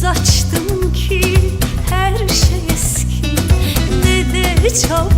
saçtım ki her şey eski. Dede çal